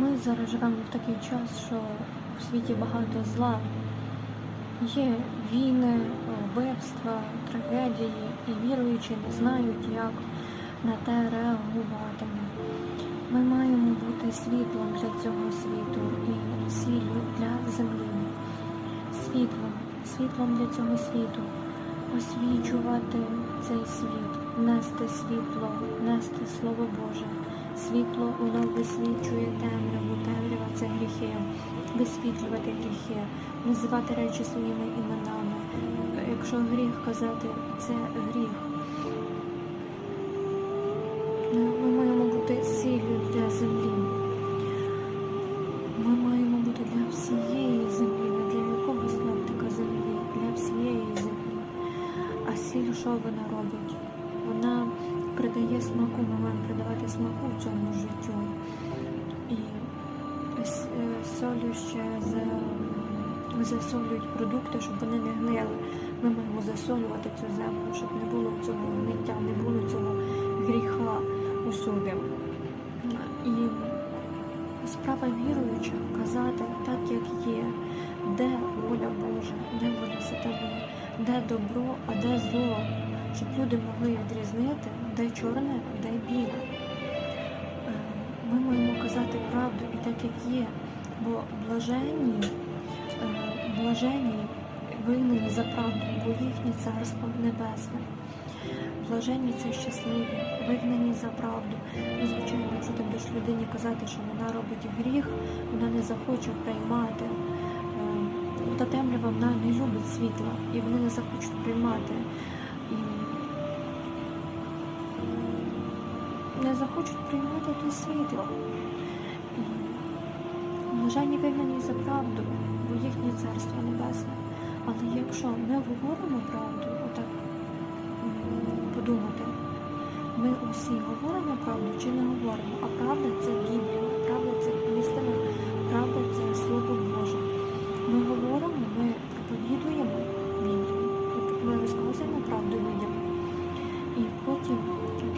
Ми зараз живемо в такий час, що в світі багато зла. Є війни, вбивства, трагедії, і віруючі не знають, як на те реагувати. Ми маємо бути світлом для цього світу і сіллю для землі. Світлом, світлом для цього світу, освічувати цей світ, нести світло, нести Слово Боже. Світло воно висвічує темряву, темрява це гріхи, висвітлювати гріхи, називати речі своїми іменами. Якщо гріх казати, це гріх. Що вона робить? Вона придає смаку, ми маємо придавати смаку в цьому життю. І е, ще за- засолюють продукти, щоб вони не гнили. Ми маємо засолювати цю землю, щоб не було цього гниття, не було цього гріха усюди. І справа віруюча казати так, як є, де де добро, а де зло, щоб люди могли відрізнити, де чорне, де біле. Е, Ми маємо казати правду і так, як є, бо блаженні, е, блаженні вигнані за правду, бо їхнє царство небесне. Блаженні це щасливі, вигнані за правду. І, звичайно, якщо ти будеш людині казати, що вона робить гріх, вона не захоче приймати. Та темрява вона не любить світла, і вони не захочуть приймати. І не захочуть приймати те світло. І блаженні вигнані за правду, бо їхнє царство небесне. Але якщо ми говоримо правду, отак подумати, ми усі говоримо правду чи не говоримо, а правда це Біблія,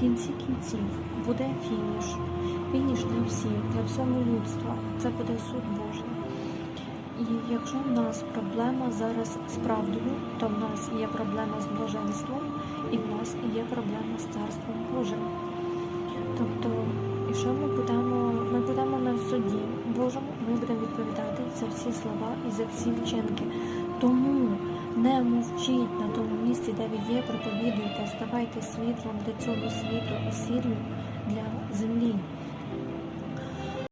в кінці кінців буде фініш. Фініш для всіх, для всього людства. Це буде суд Божий. І якщо в нас проблема зараз з правдою, то в нас є проблема з блаженством, і в нас є проблема з царством Божим. Тобто, і що ми будемо? Ми будемо на суді Божому, ми будемо відповідати за всі слова і за всі вчинки. Тому не мовчіть на тому місці, де ви є, проповідуйте, ставайте світлом для цього світу і сіллю для землі.